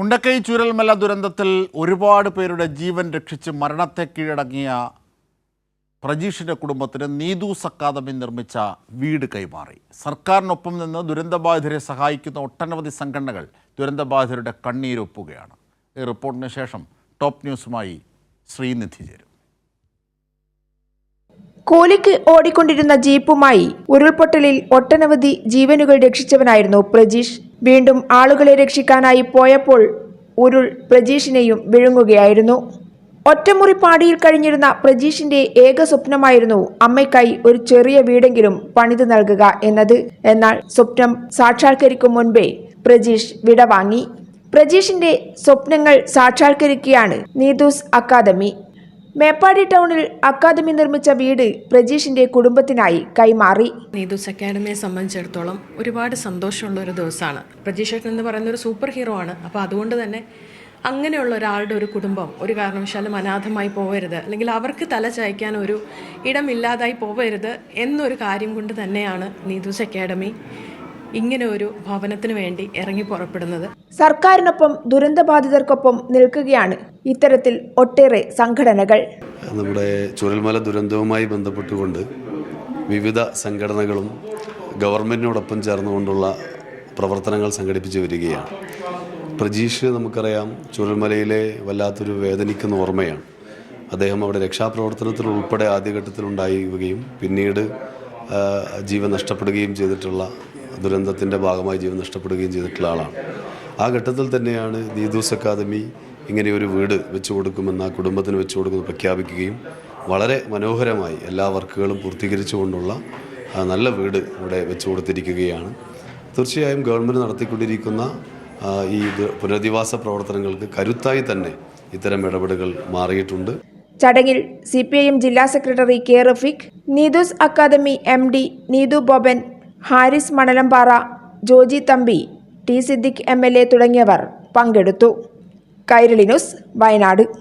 ഉണ്ടക്കൈ ചുരൽമല ദുരന്തത്തിൽ ഒരുപാട് പേരുടെ ജീവൻ രക്ഷിച്ച് മരണത്തെ കീഴടങ്ങിയ പ്രജീഷിന്റെ കുടുംബത്തിന് നീതൂസ് അക്കാദമി നിർമ്മിച്ച വീട് കൈമാറി. സർക്കാരിനൊപ്പം നിന്ന് ദുരന്തബാധിതരെ സഹായിക്കുന്ന ഒട്ടനവധി സംഘടനകൾ ദുരന്തബാധിതരുടെ കണ്ണീരൊപ്പുകയാണ് ഈ റിപ്പോർട്ടിന് ശേഷം ടോപ്പ് ന്യൂസുമായി ശ്രീനിധി ചേരും. കൂലിക്ക് ഓടിക്കൊണ്ടിരുന്ന ജീപ്പുമായി ഉരുൾപൊട്ടലിൽ ഒട്ടനവധി ജീവനുകൾ രക്ഷിച്ചവനായിരുന്നു പ്രജീഷ്. വീണ്ടും ആളുകളെ രക്ഷിക്കാനായി പോയപ്പോൾ ഉരുൾ പ്രജീഷിനെയും വിഴുങ്ങുകയായിരുന്നു. ഒറ്റമുറി പാടിയിൽ കഴിഞ്ഞിരുന്ന പ്രജീഷിന്റെ ഏക സ്വപ്നമായിരുന്നു അമ്മയ്ക്കായി ഒരു ചെറിയ വീടെങ്കിലും പണിതു നൽകുക എന്നത്. എന്നാൽ സ്വപ്നം സാക്ഷാത്കരിക്കും മുൻപേ പ്രജീഷ് വിടവാങ്ങി പ്രജീഷിന്റെ സ്വപ്നങ്ങൾ സാക്ഷാത്കരിക്കുകയാണ് നീതൂസ് അക്കാദമി. മേപ്പാടി ടൗണിൽ അക്കാദമി നിർമ്മിച്ച വീട് പ്രജീഷിന്റെ കുടുംബത്തിനായി കൈമാറി. നീതൂസ് അക്കാദമിയെ സംബന്ധിച്ചിടത്തോളം ഒരുപാട് സന്തോഷമുള്ള ഒരു ദിവസമാണ്. പ്രജീഷ് എന്ന് പറയുന്ന ഒരു സൂപ്പർ ഹീറോ ആണ്. അപ്പോൾ അതുകൊണ്ട് തന്നെ അങ്ങനെയുള്ള ഒരാളുടെ ഒരു കുടുംബം ഒരു കാരണവശാലും അനാഥമായി പോകരുത് അല്ലെങ്കിൽ അവർക്ക് തല ചായ്ക്കാൻ ഒരു ഇടമില്ലാതായി പോകരുത് എന്നൊരു കാര്യം കൊണ്ട് തന്നെയാണ് നീതൂസ് അക്കാഡമി ഇങ്ങനെ ഒരു ഭവനത്തിന് വേണ്ടി ഇറങ്ങി പുറപ്പെടുന്നത്. സർക്കാരിനൊപ്പം ദുരന്തബാധിതർക്കൊപ്പം നിൽക്കുകയാണ് ഇത്തരത്തിൽ ഒട്ടേറെ സംഘടനകൾ. നമ്മുടെ ചുരൽമല ദുരന്തവുമായി ബന്ധപ്പെട്ടുകൊണ്ട് വിവിധ സംഘടനകളും ഗവൺമെന്റിനോടൊപ്പം ചേർന്നുകൊണ്ടുള്ള പ്രവർത്തനങ്ങൾ സംഘടിപ്പിച്ചു വരികയാണ്. പ്രജീഷ് നമുക്കറിയാം ചുരൽമലയിലെ വല്ലാത്തൊരു വേദനിക്കുന്ന ഓർമ്മയാണ്. അദ്ദേഹം അവിടെ രക്ഷാപ്രവർത്തനത്തിൽ ഉൾപ്പെടെ ആദ്യഘട്ടത്തിൽ ഉണ്ടാവുകയും പിന്നീട് ജീവൻ നഷ്ടപ്പെടുകയും ചെയ്തിട്ടുള്ള ദുരന്തത്തിന്റെ ഭാഗമായി ജീവൻ നഷ്ടപ്പെടുകയും ചെയ്തിട്ടുള്ള ആളാണ്. ആ ഘട്ടത്തിൽ തന്നെയാണ് ദീദൂസ് അക്കാദമി ഇങ്ങനെ ഒരു വീട് വെച്ചു കൊടുക്കുമെന്ന് ആ കുടുംബത്തിന് വെച്ചു കൊടുക്കുമെന്ന് പ്രഖ്യാപിക്കുകയും വളരെ മനോഹരമായി എല്ലാ വർക്കുകളും പൂർത്തീകരിച്ചുകൊണ്ടുള്ള കൊണ്ടുള്ള നല്ല വീട് ഇവിടെ വെച്ചു കൊടുത്തിരിക്കുകയാണ് തീർച്ചയായും ഗവൺമെന്റ് നടത്തിക്കൊണ്ടിരിക്കുന്ന ഈ പുനരധിവാസ പ്രവർത്തനങ്ങൾക്ക് കരുത്തായി തന്നെ ഇത്തരം ഇടപെടലുകൾ മാറിയിട്ടുണ്ട്. ചടങ്ങിൽ സി പി ഐ എം ജില്ലാ secretary K Rafeeq Neethu's academy M D Neethu Boban Haris Manalampara Joji Thampi T Siddique A തുടങ്ങിയവർ പങ്കെടുത്തു. കൈരളി ന്യൂസ് വയനാട്.